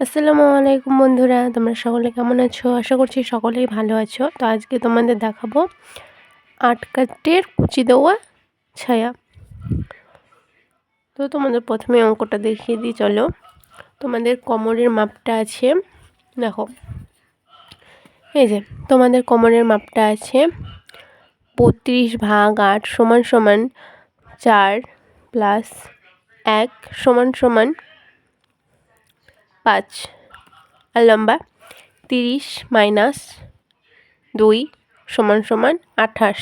আসসালামু আলাইকুম বন্ধুরা, তোমরা সকলে কেমন আছো? আশা করছি সকলেই ভালো আছো। তো আজকে তোমাদের দেখাবো আট কাটের কুচি দেওয়া ছায়া। তো তোমাদের প্রথমে অঙ্কটা দেখিয়ে দিই, চলো। তোমাদের কোমরের মাপটা আছে, দেখো। এই যে, তোমাদের কোমরের মাপটা আছে বত্রিশ ভাগ আট সমান সমান চার প্লাস এক সমান সমান পাঁচ। আর লম্বা? তিরিশ মাইনাস দুই সমান সমান আঠাশ।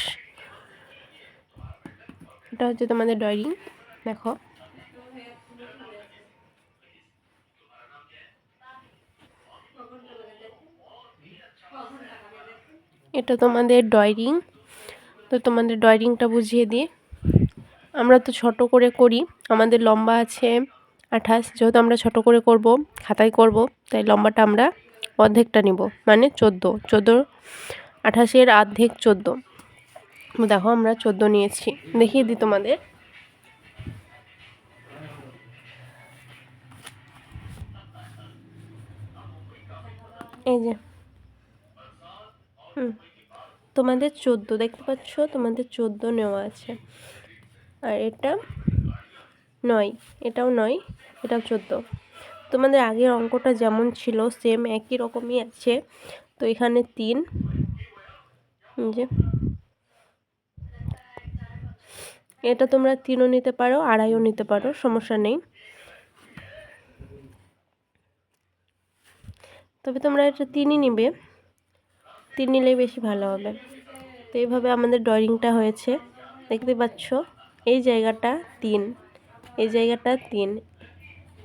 এটা হচ্ছে তোমাদের ড্রয়িং, দেখো। এটা তোমাদের ড্রয়িং। তো তোমাদের ড্রয়িংটা বুঝিয়ে দিই। আমরা তো ছোট করে করি, আমাদের লম্বা আছে আঠাশ, যেহেতু আমরা ছোট করে করব, খাতায় করব, তাই লম্বাটা আমরা অর্ধেকটা নিব মানে চোদ্দ। চোদ্দ, আঠাশের অর্ধেক চোদ্দ। দেখো আমরা চোদ্দ নিয়েছি। দেখিয়ে দিই তোমাদের। এই যে। হুম, তোমাদের চোদ্দ, দেখতে পাচ্ছ? তোমাদের চোদ্দ নেওয়া আছে। আর এটা নয়, এটাও নয়, এটাও চোদ্দ। তোমাদের আগের অঙ্কটা যেমন ছিল সেম একই রকমই আছে। তো এখানে তিন যে, এটা তোমরা তিনও নিতে পারো, আড়াইও নিতে পারো, সমস্যা নেই। তবে তোমরা এটা তিনই নিবে, তিন নিলেই বেশি ভালো হবে। তো এইভাবে আমাদের ড্রয়িংটা হয়েছে, দেখতে পাচ্ছ? এই জায়গাটা তিন। এই জায়গাটা তিন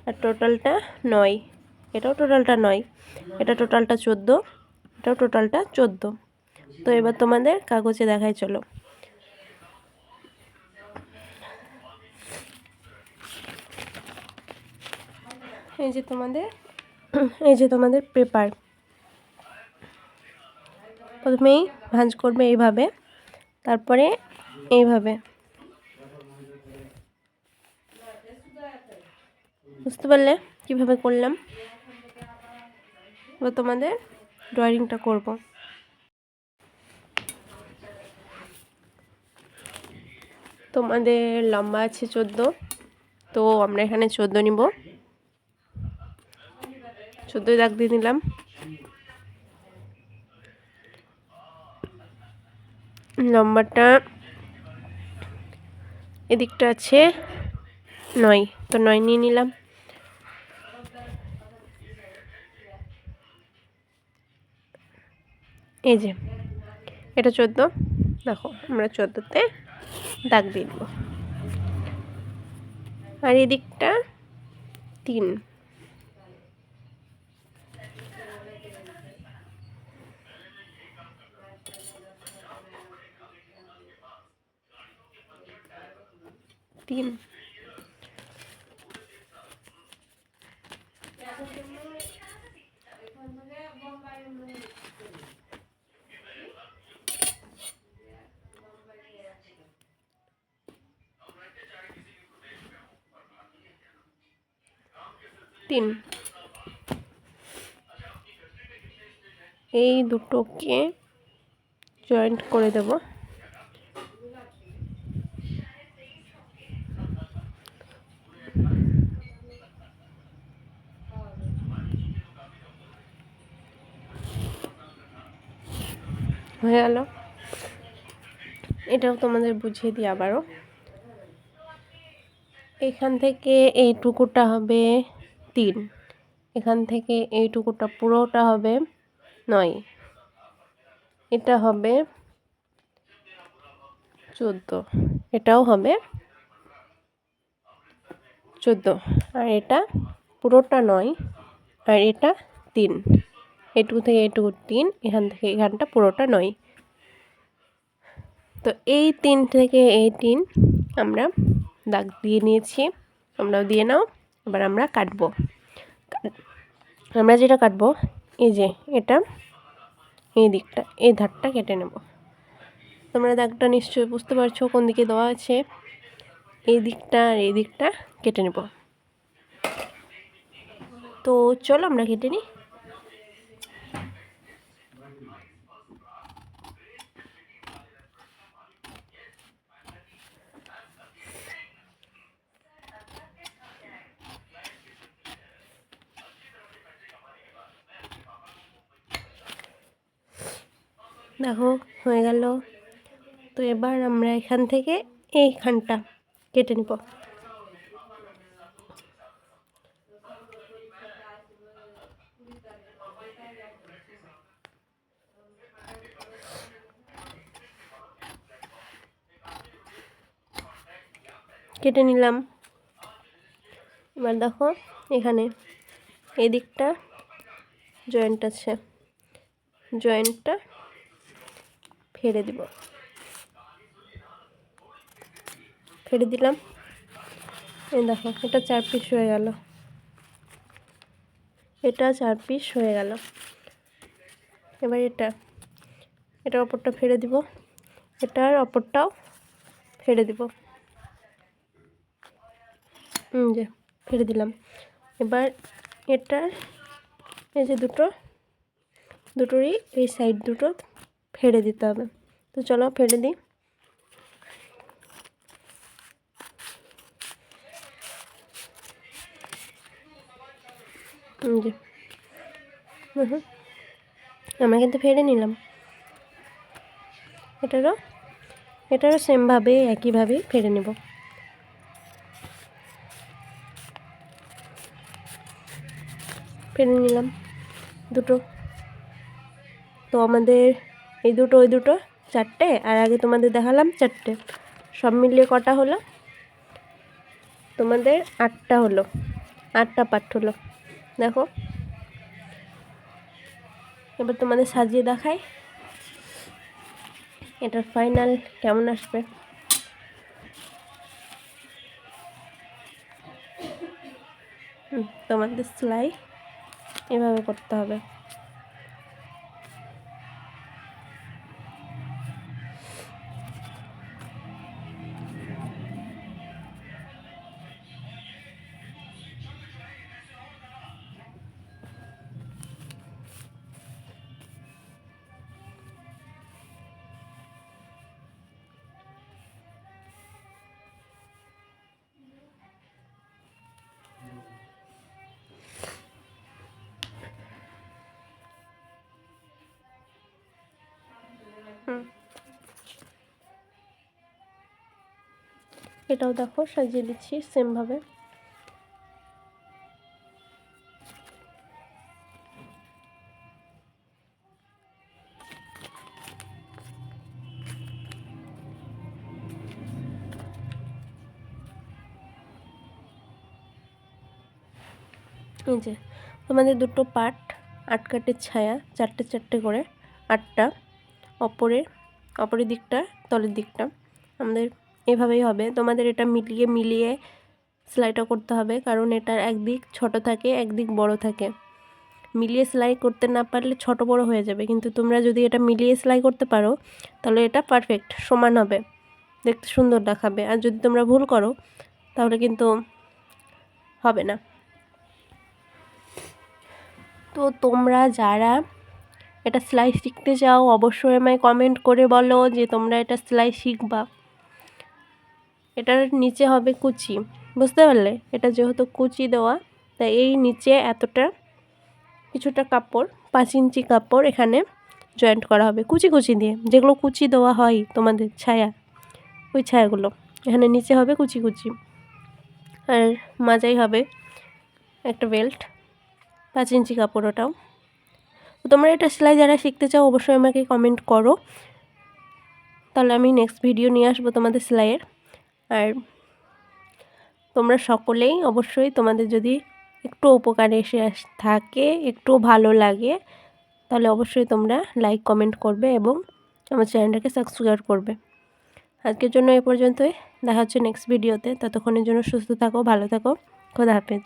আর টোটালটা নয়। এটাও টোটালটা নয়। এটা টোটালটা চোদ্দ। এটাও টোটালটা চোদ্দ। তো এবার তোমাদের কাগজে দেখাই, চলো। এই যে তোমাদের, এই যে তোমাদের পেপার। প্রথমেই ভাঁজ করবে এইভাবে, তারপরে এইভাবে। বুঝতে পারলে কীভাবে করলাম? এবার তোমাদের ড্রয়িংটা করব। তোমাদের লম্বা আছে চোদ্দ, তো আমরা এখানে চোদ্দ নিব। চোদ্দোই দাগ দিয়ে নিলাম। লম্বাটা এদিকটা আছে নয়, তো নয় নিয়ে নিলাম। এই যে এটা চোদ্দ। দেখো আমরা চোদ্দোতে দাগ দিয়ে দেবো। আর এদিকটা তিন। তিন। তিন। এই দুটোকে জয়েন্ট করে দেব। হয়ে গেল। এটাও তোমাদের বুঝিয়ে দিই আবারও। এখান থেকে এইটুকুটা হবে তিন। এখান থেকে এইটুকুটা পুরোটা হবে নয়। এটা হবে চোদ্দ। এটাও হবে চোদ্দ। আর এটা পুরোটা নয়। আর এটা তিন। এটুকু থেকে এটুকু তিন। এখান থেকে এখানটা পুরোটা নয়। তো এই তিন থেকে এই তিন আমরা দাগ দিয়ে নিয়েছি। তোমরাও দিয়ে নাও। এবার আমরা কাটবো। আমরা যেটা কাটবো, এই যে এটা, এই দিকটা, এই ধারটা কেটে নেব। তোমরা দাগটা নিশ্চয়ই বুঝতে পারছ কোন দিকে দেওয়া আছে। এই দিকটা আর এই দিকটা কেটে নেব। তো চলো আমরা কেটে নিই। দেখো, হয়ে গেল। তো এবার আমরা এখান থেকে এইখানটা কেটে নিব। কেটে নিলাম। এবার দেখো, এখানে এদিকটা জয়েন্ট আছে। জয়েন্টটা ফেড়ে দিব। ফেড়ে দিলাম। এই দেখো, এটা চার পিস হয়ে গেল। এটা চার পিস হয়ে গেল। এবার এটা এটা অপরটা ফেড়ে দিব। এটার অপরটাও ফেড়ে দিব। যে ফেড়ে দিলাম। এবার এটার, এই যে দুটো, দুটোরই এই সাইড দুটো ফেড়ে দিতে হবে। তো চলো ফেড়ে দিই। জি। হুম আমরা কিন্তু ফেড়ে নিলাম। এটারও এটারও সেমভাবে একইভাবেই ফেড়ে নেব। ফেড়ে নিলাম দুটো। তো আমাদের এই দুটো, ওই দুটো, চারটে, আর আগে তোমাদের দেখালাম চারটে। সব মিলিয়ে কটা হলো? তোমাদের আটটা হলো। আটটা পাঠ হলো। দেখো। এবার তোমাদের সাজিয়ে দেখাই। এটার ফাইনাল কেমন আসবে? তোমাদের সেলাই এভাবে করতে হবে। এটাও দেখো, সাজিয়ে দিচ্ছি সেমভাবে এই যে, তোমাদের দুটো পাট আট কাটের ছায়া, চারটে চারটে করে, আটটা অপরের অপরের দিকটা, তলের দিকটা। আমাদের এভাবেই হবে। তোমাদের এটা মিলিয়ে মিলিয়ে সেলাইটা করতে হবে, কারণ এটার একদিক ছোট থাকে, একদিক বড় থাকে। মিলিয়ে সেলাই করতে না পারলে ছোট বড় হয়ে যাবে, কিন্তু তোমরা যদি এটা মিলিয়ে সেলাই করতে পারো, তাহলে এটা পারফেক্ট সমান হবে। দেখতে সুন্দর দেখাবে। আর যদি তোমরা ভুল করো, তাহলে কিন্তু হবে না। তো তোমরা যারা এটা সেলাই শিখতে চাও, অবশ্যই আমায় কমেন্ট করে বলো যে তোমরা এটা সেলাই শিখবা। এটার নিচে হবে কুচি, বুঝতে পারলে? এটা যেহেতু কুচি দেওয়া, তাই এই নিচে এতটা কিছুটা কাপড়, পাঁচ ইঞ্চি কাপড় এখানে জয়েন্ট করা হবে। কুচি কুচি দিয়ে, যেগুলো কুচি দেওয়া হয় তোমাদের ছায়া, ওই ছায়াগুলো, এখানে নিচে হবে কুচি কুচি। আর মাজাই হবে একটা বেল্ট পাঁচ ইঞ্চি কাপড় ওটাও। তোমরা এটা সেলাই যারা শিখতে চাও, অবশ্যই আমাকে কমেন্ট করো। তাহলে আমি নেক্সট ভিডিও নিয়ে আসব তোমাদের সেলাইয়ের। আর তোমরা সকলেই অবশ্যই তোমাদের যদি একটু উপকারে এসে থাকে, একটু ভালো লাগে, তাহলে অবশ্যই তোমরা লাইক কমেন্ট করবে এবং আমার চ্যানেলটাকে সাবস্ক্রাইব করবে। আজকের জন্য এ পর্যন্তই। দেখা হচ্ছে নেক্সট ভিডিওতে ততক্ষণের জন্য সুস্থ থাকো, ভালো থাকো। খোদা হাফেজ।